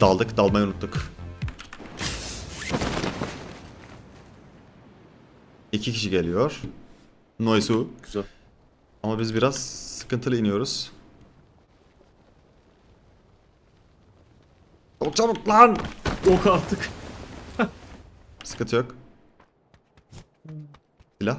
Daldık, dalmayı unuttuk. İki kişi geliyor. Noisu. Güzel. Ama biz biraz sıkıntılı iniyoruz. Çok çabuk lan! Yok artık. Sıkıntı yok. Silah.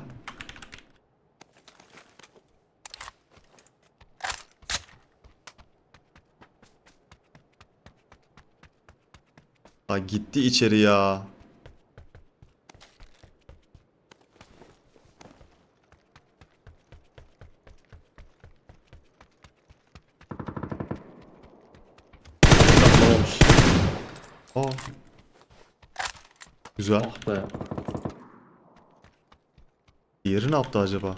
Aa, gitti içeri ya. Aa. Güzel. Ah be. Diğeri ne yaptı acaba?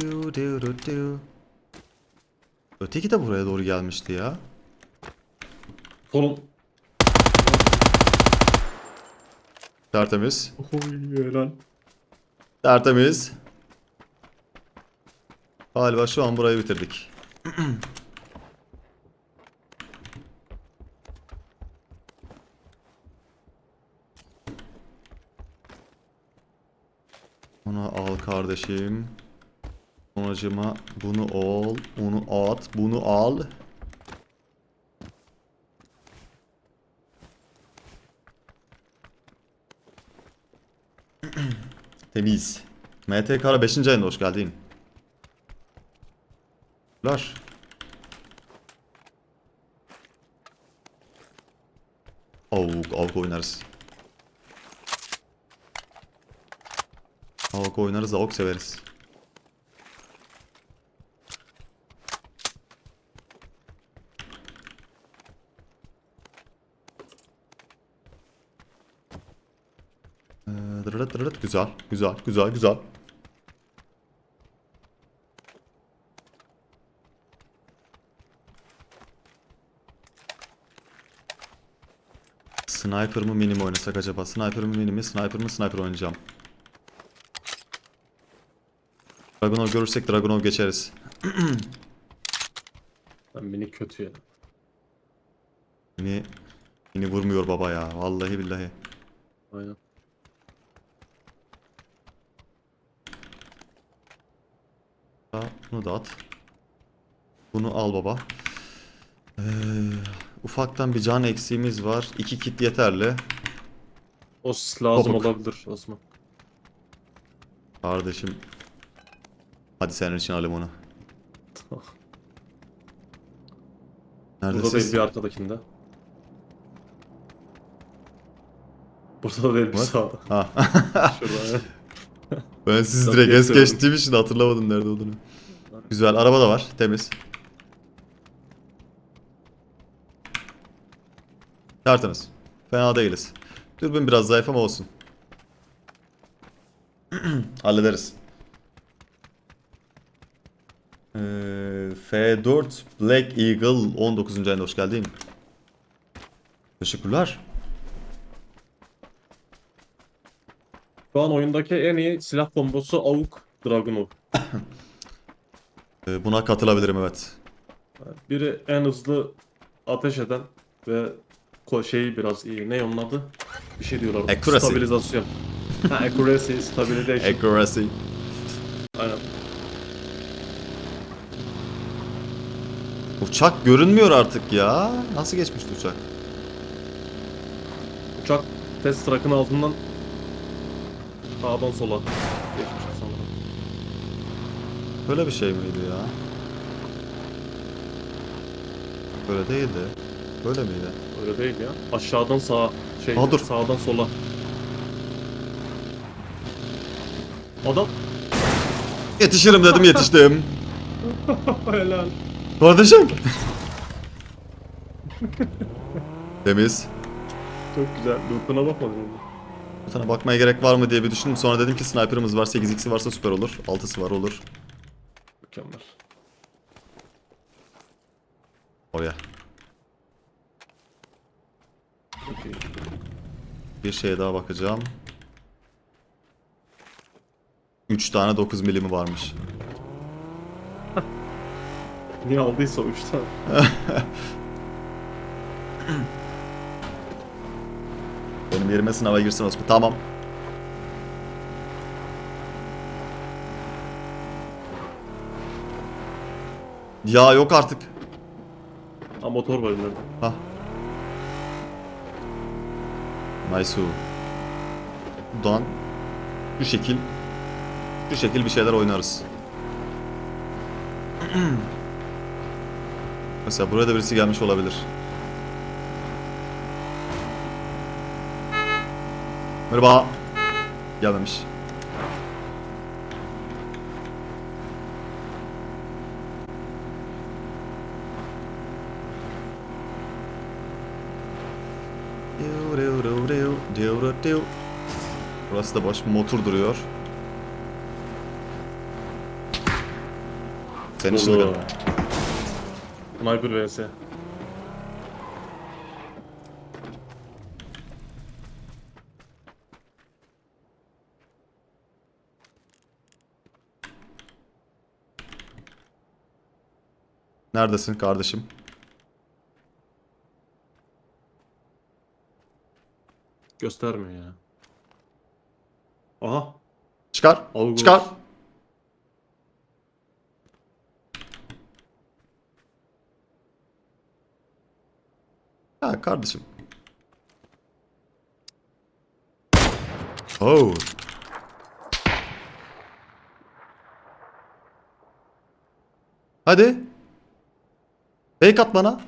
Du, du, du, du. Öteki de buraya doğru gelmişti ya. Solum. Tertemiz. Oy helal. Tertemiz. Galiba şu an burayı bitirdik. Onu al kardeşim. Sonucuma bunu al, onu at, bunu al. Temiz. MTK'ra 5. ayında hoş geldin. Lar. Avuk, avuk oynarız. Avuk oynarız, avuk severiz. Güzel, güzel, güzel, güzel. Sniper mı mini mi oynasak acaba? Sniper mı mini mi? Sniper mı? Sniper oynayacağım. Dragunov görürsek Dragunov geçeriz. Ben beni kötü ya. Mini, mini vurmuyor baba ya. Vallahi billahi. Aynen. Bunu da at. Bunu al baba. Ee, ufaktan bir can eksiğimiz var. İki kit yeterli. O sis lazım Topuk. olabilir Osman. Kardeşim. Hadi senin için alayım onu. Burada Neredesin? değil bir arkadakinde. Burada da değil bir sağda. Ha. Şurada. Ben siz Çok direkt es geçiyorum. geçtiğim için hatırlamadım nerede olduğunu. Güzel. Araba da var. Temiz. Tertemiz. Fena değiliz. Dürbün biraz zayıf ama olsun. Hallederiz. Ee, F4 Black Eagle 19. ayında hoş geldin. Teşekkürler. Şu an oyundaki en iyi silah kombosu Avuk Dragunov. Ee, buna katılabilirim evet. Biri en hızlı ateş eden ve ko şeyi biraz iyi. Ne onun adı? Bir şey diyorlar. Accuracy. Stabilizasyon. ha, accuracy, stabilization. Accuracy. Aynen. Uçak görünmüyor artık ya. Nasıl geçmişti uçak? Uçak test track'ın altından sağdan sola geçmişti sanırım. Böyle bir şey miydi ya? Böyle değildi. Böyle miydi? Öyle değil ya. Aşağıdan sağa, şey Aa, dur. sağdan sola. Adam Yetişirim dedim yetiştim. helal. Kardeşim. Temiz. Çok güzel. Loot'una bakmadın mı? Tane bakmaya gerek var mı diye bir düşündüm. Sonra dedim ki sniper'ımız var. 8x'i varsa süper olur. 6'sı var olur. Mükemmel. Oraya. Çok iyi. Bir şeye daha bakacağım. 3 tane 9 milimi varmış. Niye aldıysa o 3 tane. Benim yerime sınava girsin Osman. Tamam. Ya yok artık. Ha motor var ileride. Hah. Nice. Buradan şu şekil şu şekil bir şeyler oynarız. Mesela buraya da birisi gelmiş olabilir. Merhaba. Gelmemiş. Burası da boş. Motor duruyor. Senin çılgın. Sniper vs. Neredesin kardeşim? Göstermiyor ya. Aha. Çıkar. Algı Çıkar. Ha kardeşim. Oh. Hadi. Fake at bana.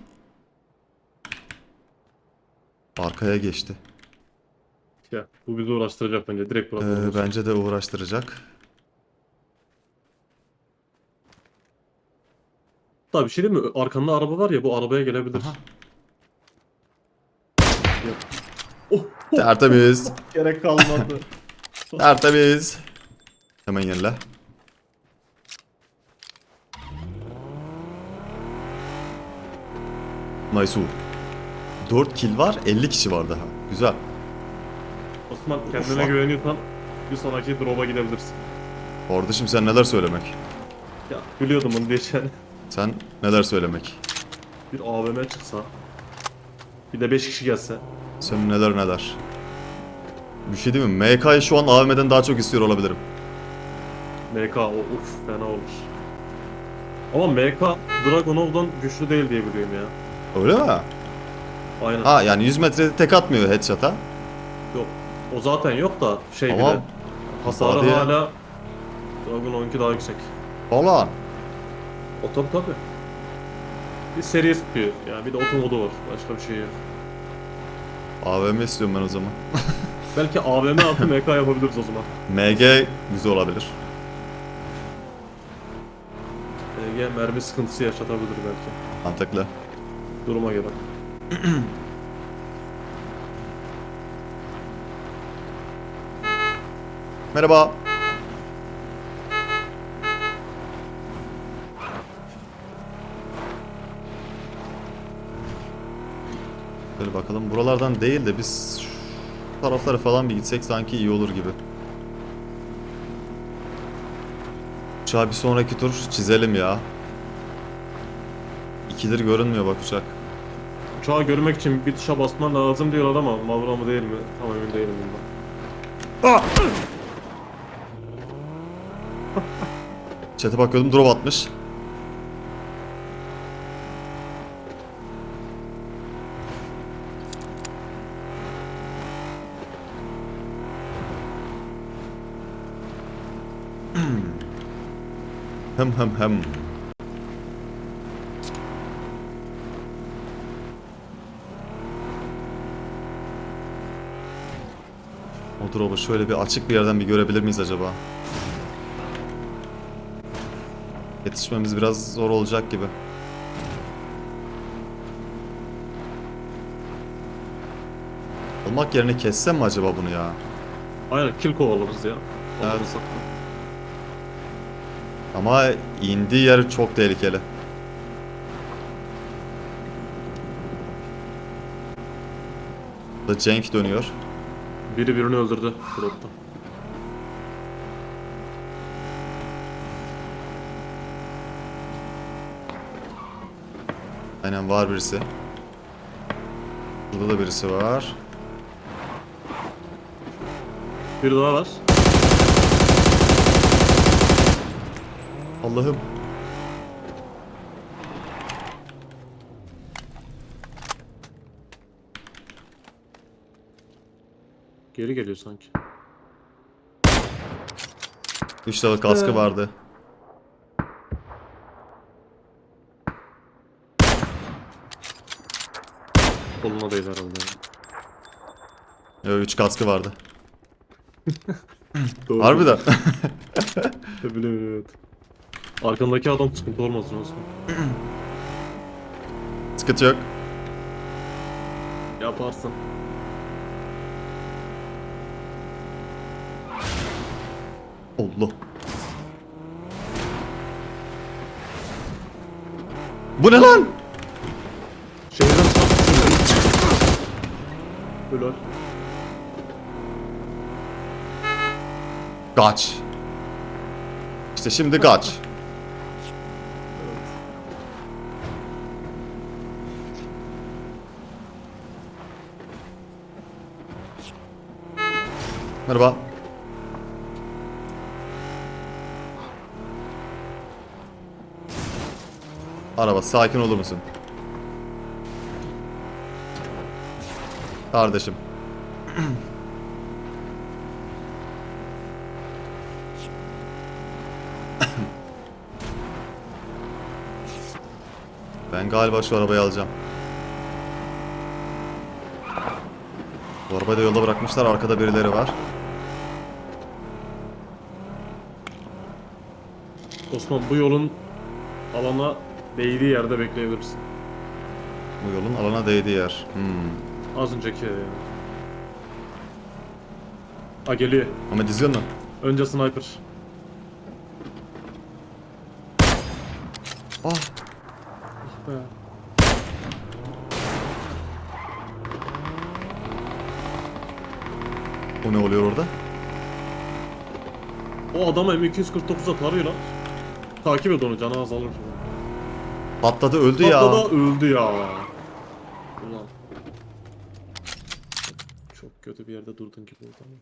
Arkaya geçti. Ya bu bizi uğraştıracak bence. Direkt Ee, bırakalım. bence de uğraştıracak. Tabii bir şey değil mi? Arkanda araba var ya bu arabaya gelebilir. Aha. Ya. Oh, oh, Tertemiz. gerek kalmadı. Tertemiz. Hemen yenile. Nice. 4 kill var, 50 kişi var daha. Güzel. Osman kendine Ufak. güveniyorsan bir sonraki drop'a gidebilirsin. Kardeşim sen neler söylemek? Ya biliyordum bunu diyeceğini. Sen neler söylemek? Bir AVM çıksa. Bir de 5 kişi gelse. Sen neler neler? Bir şey değil mi? MK'yı şu an AVM'den daha çok istiyor olabilirim. MK o uf fena olur. Ama MK Dragonov'dan güçlü değil diye biliyorum ya. Öyle mi? Aynen. Ha yani 100 metrede tek atmıyor headshot'a. Yok. O zaten yok da şey Ama bile. Hasarı body- hala Dragon 12 daha yüksek. Falan. O tabi tabi. Bir seri tutuyor. Yani bir de oto modu var. Başka bir şey yok. AVM istiyorum ben o zaman. Belki AVM altı MK yapabiliriz o zaman. MG güzel olabilir. EG mermi sıkıntısı yaşatabilir belki. Mantıklı. Duruma göre. Merhaba. Böyle bakalım. Buralardan değil de biz şu taraflara falan bir gitsek sanki iyi olur gibi. Uçağı bir sonraki tur çizelim ya. İkidir görünmüyor bak uçak. Uçağı görmek için bir tuşa basman lazım diyorlar ama Mavra mı değil mi? Tam emin değilim bundan. Chat'e bakıyordum drop atmış. hem hem hem. Drop'u şöyle bir açık bir yerden bir görebilir miyiz acaba? Yetişmemiz biraz zor olacak gibi. Almak yerine kessem mi acaba bunu ya? Aynen kill kovalarız ya. Evet. Ama indiği yer çok tehlikeli. Da Cenk dönüyor. Biri birini öldürdü drop'ta. Aynen var birisi. Burada da birisi var. Biri daha var. Allah'ım. Geri geliyor sanki. 3 level kaskı Ee. vardı. Koluna değil herhalde. Yo 3 kaskı vardı. Doğru. Harbiden. Bileyim evet. Arkandaki adam sıkıntı olmasın Osman. Sıkıntı yok. Yaparsın. Allah. Bu ne lan? Şeyden Helal. Kaç. İşte şimdi kaç. Merhaba. Araba sakin olur musun? Kardeşim. Ben galiba şu arabayı alacağım. Bu arabayı da yolda bırakmışlar. Arkada birileri var. Osman bu yolun alana değdiği yerde bekleyebilirsin. Bu yolun alana değdiği yer. Hmm. Az önceki. Ha geliyor. Ama diziyor mu? Önce sniper. Ah. Be. O ne oluyor orada? O adamı M249'a tarıyor lan. Takip et onu canı azalır. Patladı öldü ya. Patladı öldü ya. Ulan. Çok kötü bir yerde durdun gibi oldu ama.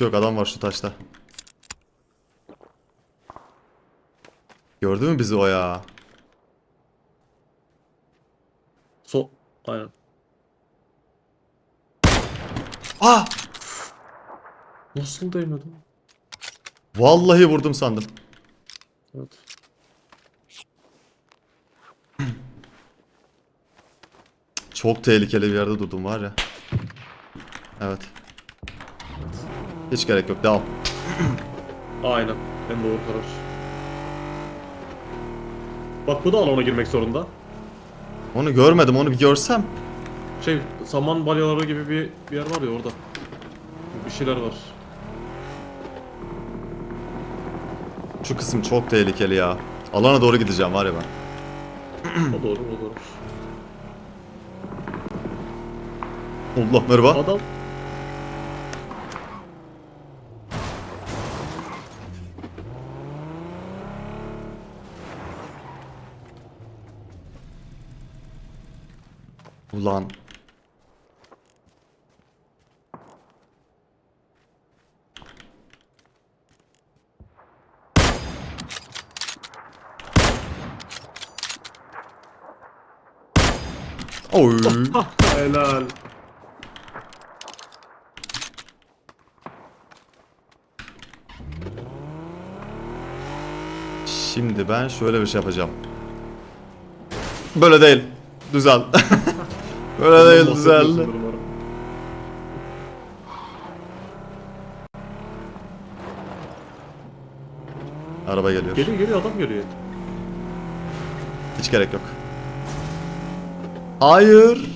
Yok adam var şu taşta. Gördü mü bizi o ya? So aynen. Ah! Nasıl değmedi? Vallahi vurdum sandım. Evet. Çok tehlikeli bir yerde durdum var ya. Evet. Hiç gerek yok devam. Aynen. En doğru karar. Bak bu da alana girmek zorunda. Onu görmedim onu bir görsem. Şey saman balyaları gibi bir, bir yer var ya orada. Bir şeyler var. Şu kısım çok tehlikeli ya. Alana doğru gideceğim var ya ben. O doğru o doğru. Allah merhaba. Adam Ulan. Oy. helal. Şimdi ben şöyle bir şey yapacağım. Böyle değil. Düzel. Böyle değil düzel. Araba geliyor. Geliyor geliyor adam geliyor. Hiç gerek yok. Hayır.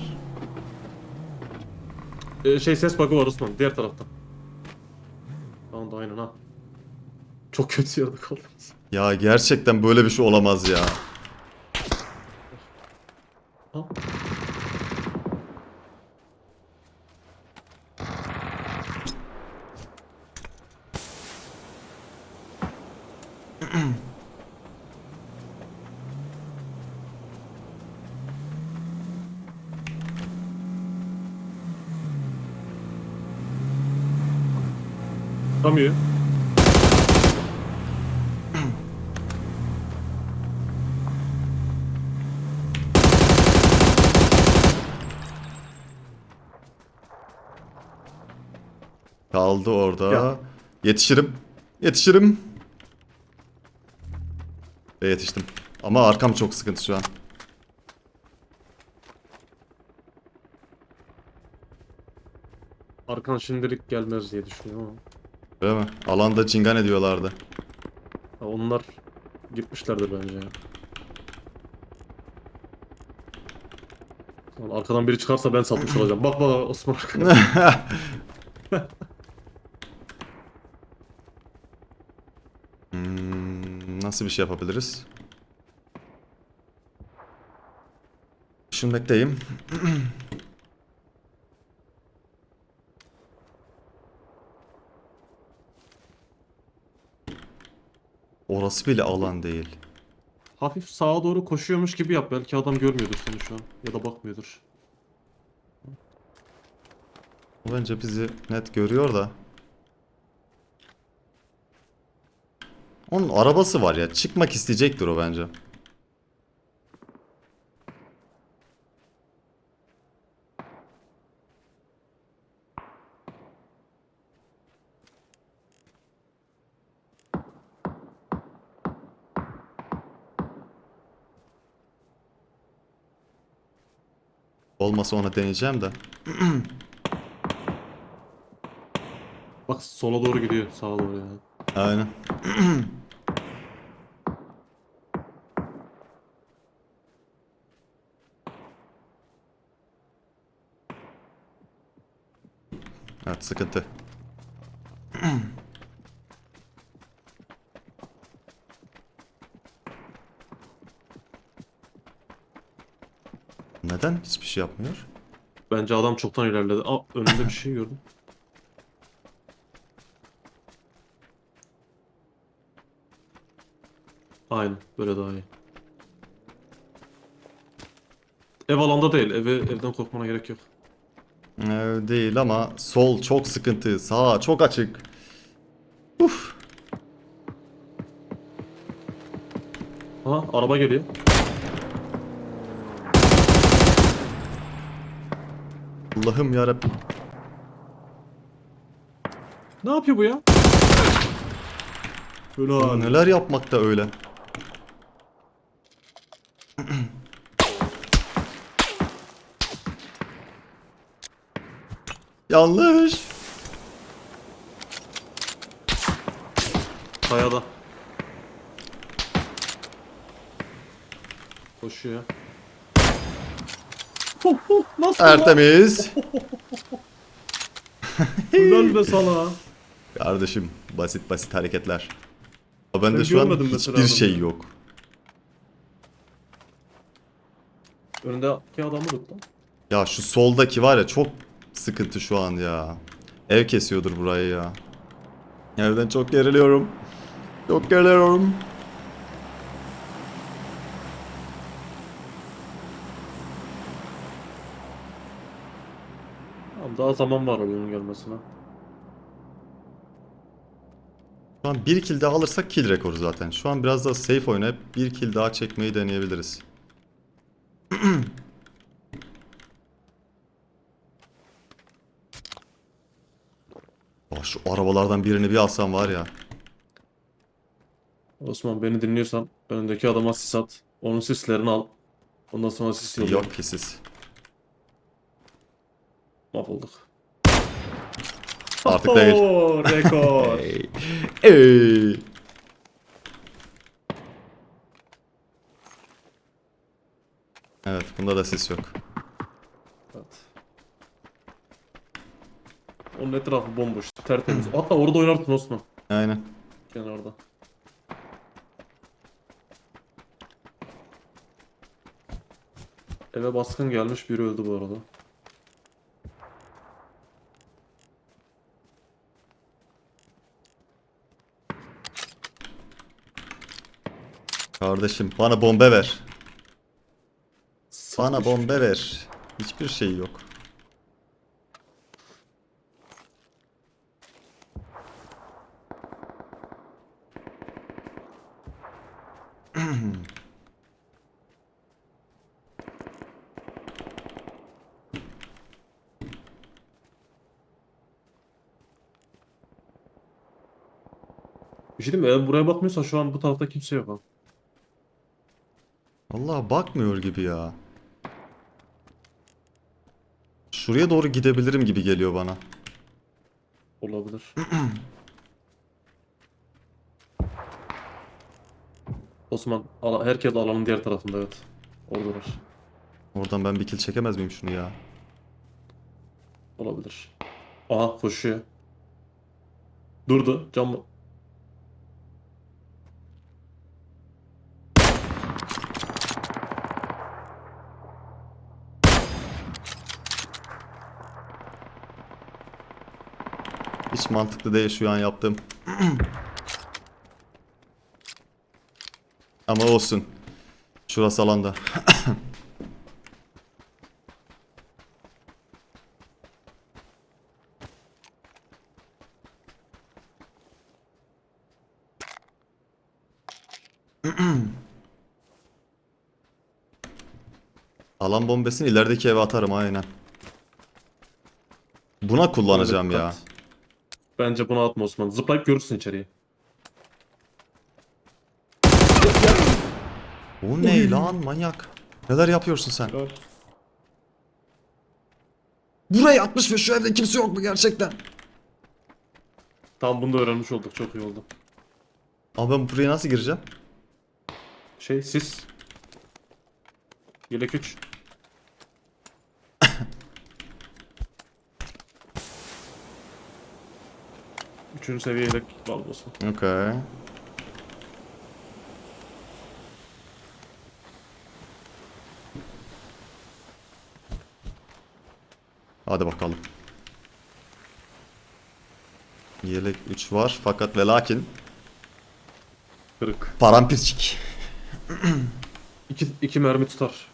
Ee, şey ses bug'ı var Osman diğer taraftan. Çok kötü yerde kaldınız. Ya gerçekten böyle bir şey olamaz ya. Ha? Kaldı orada. Ya. Yetişirim. Yetişirim. Ve yetiştim. Ama arkam çok sıkıntı şu an. Arkan şimdilik gelmez diye düşünüyorum ama. Değil mi? Alanda cingan ediyorlardı. Ha, onlar gitmişlerdir bence ya. Lan Arkadan biri çıkarsa ben satmış olacağım. Bak bak Osman arkada. nasıl bir şey yapabiliriz? Düşünmekteyim. Orası bile alan değil. Hafif sağa doğru koşuyormuş gibi yap. Belki adam görmüyordur seni şu an. Ya da bakmıyordur. Bence bizi net görüyor da. Onun arabası var ya. Çıkmak isteyecektir o bence. Olmasa ona deneyeceğim de. Bak sola doğru gidiyor. Sağa doğru yani. Aynen. Evet sıkıntı. Neden hiçbir şey yapmıyor? Bence adam çoktan ilerledi. Aa önünde bir şey gördüm. Aynen böyle daha iyi. Ev alanda değil. Eve, evden korkmana gerek yok. Ee, değil ama sol çok sıkıntı, sağ çok açık. Uf. Ha araba geliyor. Allah'ım yarabbim. Ne yapıyor bu ya? Böyle. Neler yapmakta öyle? Yanlış. Kayada. Koşuyor. Nasıl lan? Tertemiz. Helal be sana. Kardeşim basit basit hareketler. Ya Ben de Ben şu an görmedim mesela hiçbir adamı. şey yok. Önündeki adamı tut lan. Ya şu soldaki var ya çok sıkıntı şu an ya. Ev kesiyordur burayı ya. Evden çok geriliyorum. Çok geriliyorum. Tamam, daha zaman var onun gelmesine. Şu an bir kill daha alırsak kill rekoru zaten. Şu an biraz daha safe oynayıp bir kill daha çekmeyi deneyebiliriz. Oh, şu arabalardan birini bir alsam var ya. Osman beni dinliyorsan önündeki adama sis at. Onun sislerini al. Ondan sonra sis yolla. Yok ki siz. Mahvolduk. Artık değil. Rekor. Hey. Evet bunda da ses yok. evet. Onun etrafı bomboş. Tertemiz. Hatta orada oynarsın Osman. Aynen. Kenarda. Eve baskın gelmiş biri öldü bu arada. Kardeşim bana bombe ver. Bana bombe ver. Hiçbir şey yok. Bir şey diyeyim mi? Eğer buraya bakmıyorsan şu an bu tarafta kimse yok abi. Allah bakmıyor gibi ya. Şuraya doğru gidebilirim gibi geliyor bana. Olabilir. Osman, ala- herkes alanın diğer tarafında evet. Oradalar. Oradan ben bir kill çekemez miyim şunu ya? Olabilir. Aha koşuyor. Durdu. Cam Hiç mantıklı değil şu an yaptığım. Ama olsun. Şurası alanda. Alan bombasını ilerideki eve atarım aynen. Buna kullanacağım ya. Bence buna atma Osman. Zıplayıp görürsün içeriye. O ne lan manyak? Neler yapıyorsun sen? Buraya atmış ve şu evde kimse yok mu gerçekten? Tamam bunu da öğrenmiş olduk. Çok iyi oldu. Ama ben buraya nasıl gireceğim? Şey sis. Yelek 3. Üçüncü seviye yelek var Osman. Hadi bakalım. Yelek 3 var fakat ve lakin Kırık. parampirçik. İki, iki mermi tutar.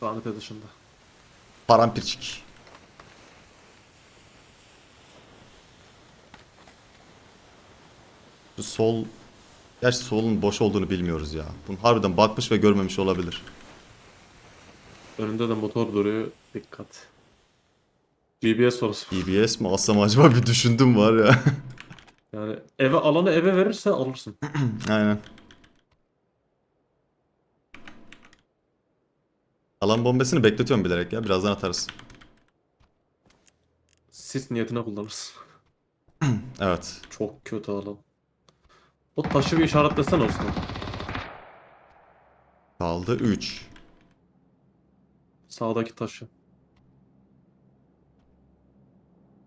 Kanete dışında. Parampirçik. Şu sol... Gerçi solun boş olduğunu bilmiyoruz ya. Bunu harbiden bakmış ve görmemiş olabilir. Önünde de motor duruyor. Dikkat. GPS sorusu. EBS mi alsam acaba bir düşündüm var ya. Yani eve alanı eve verirse alırsın. Aynen. Alan bombasını bekletiyorum bilerek ya. Birazdan atarız. Sis niyetine kullanırsın. Evet. Çok kötü alan. O taşı bir işaretlesene Osman. Kaldı 3. Sağdaki taşı.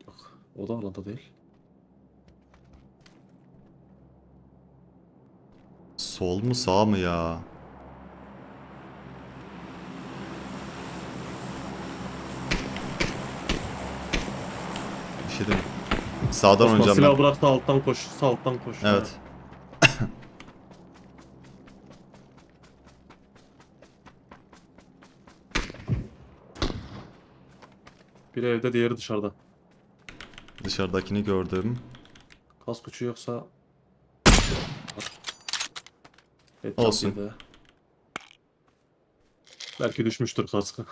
Yok. O da alanda değil. Sol mu sağ mı ya? Bir şey değil? Sağdan Osman oynayacağım silahı ben. bırak alttan koş. Sağ alttan koş. Evet. Biri evde diğeri dışarıda. Dışarıdakini gördüm. Kask uçu yoksa... Evet, Olsun. caddede. Belki düşmüştür kaskı.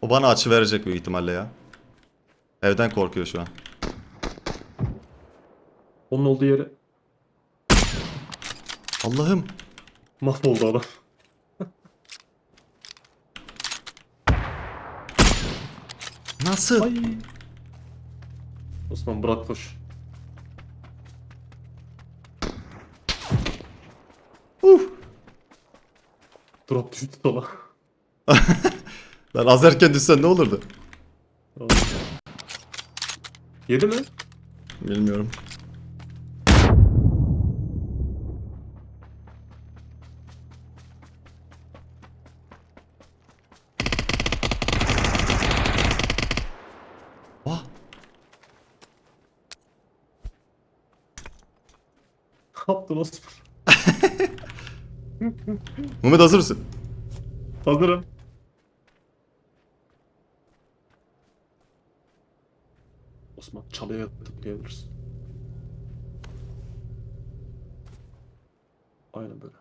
O bana açı verecek büyük ihtimalle ya. Evden korkuyor şu an. Onun olduğu yeri Allah'ım. mahvoldu adam. Nasıl? Ay. Osman bırak koş. Uh. Drop düştü sola. Lan az erken düşsen ne olurdu? Yedi mi? Bilmiyorum. Vah. Ne yaptın Osman? Mehmet hazır mısın? Hazırım. Osman çalıya tıklayabilirsin. Aynen böyle.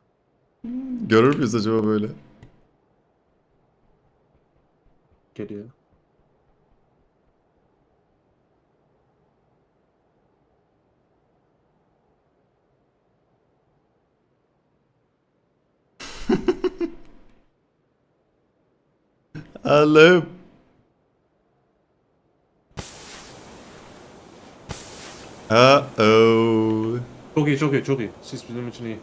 Görür müyüz acaba böyle? Geliyor. Allah'ım. Uh-oh. Çok iyi çok iyi çok iyi. Sis bizim için iyi.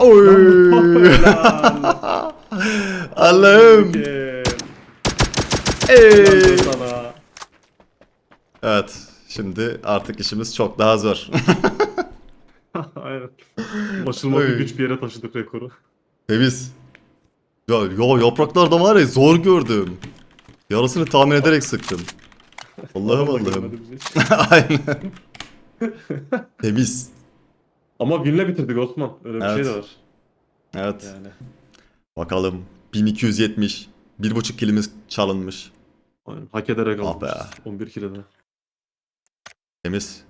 Oy. Helal. Allah'ım. Ey. Evet. Şimdi artık işimiz çok daha zor. Aynen. Açılmadı Oy. güç bir yere taşıdık rekoru. Temiz. Ya, ya yapraklarda var ya zor gördüm. Yarısını tahmin ederek sıktım. Allah'ım Allah'ım. Aynen. Temiz. Ama winle bitirdik Osman. Öyle bir Evet. şey de var. Evet. Yani. Bakalım. 1270. Bir buçuk kilimiz çalınmış. Aynen. Hak ederek Ah aldık. be. 11 kiloda. Temiz.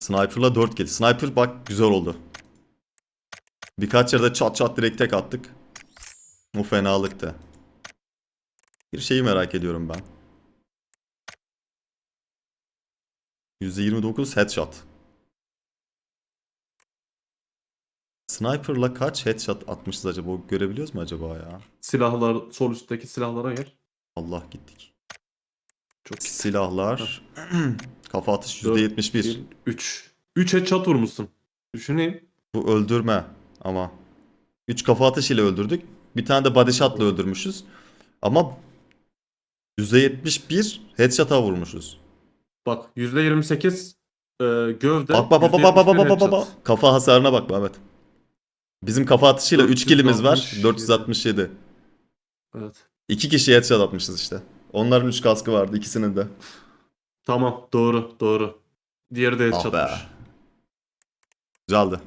Sniper'la 4 kill. Sniper bak güzel oldu. Birkaç yerde çat çat direkt tek attık. Bu fenalıktı. Bir şeyi merak ediyorum ben. %29 headshot. Sniper'la kaç headshot atmışız acaba? Görebiliyoruz mu acaba ya? Silahlar, sol üstteki silahlara gel. Allah gittik. Çok. Silahlar. Kafa atış Dört, %71. 3. 3 headshot vurmuşsun. Düşüneyim. Bu öldürme ama. 3 kafa atışıyla öldürdük. Bir tane de body shot'la öldürmüşüz. Ama %71 headshot'a vurmuşuz. Bak %28 e, gövde. Bak bak bak bak bak bak bak bak bak %71 bak. Kafa hasarına bak Mehmet. Bizim kafa atışıyla 3 killimiz var. 467. 467. Evet. 2 kişi headshot atmışız işte. Onların 3 kaskı vardı ikisinin de. Tamam doğru doğru. Diğeri de Ah be. headshotmış. Güzeldi.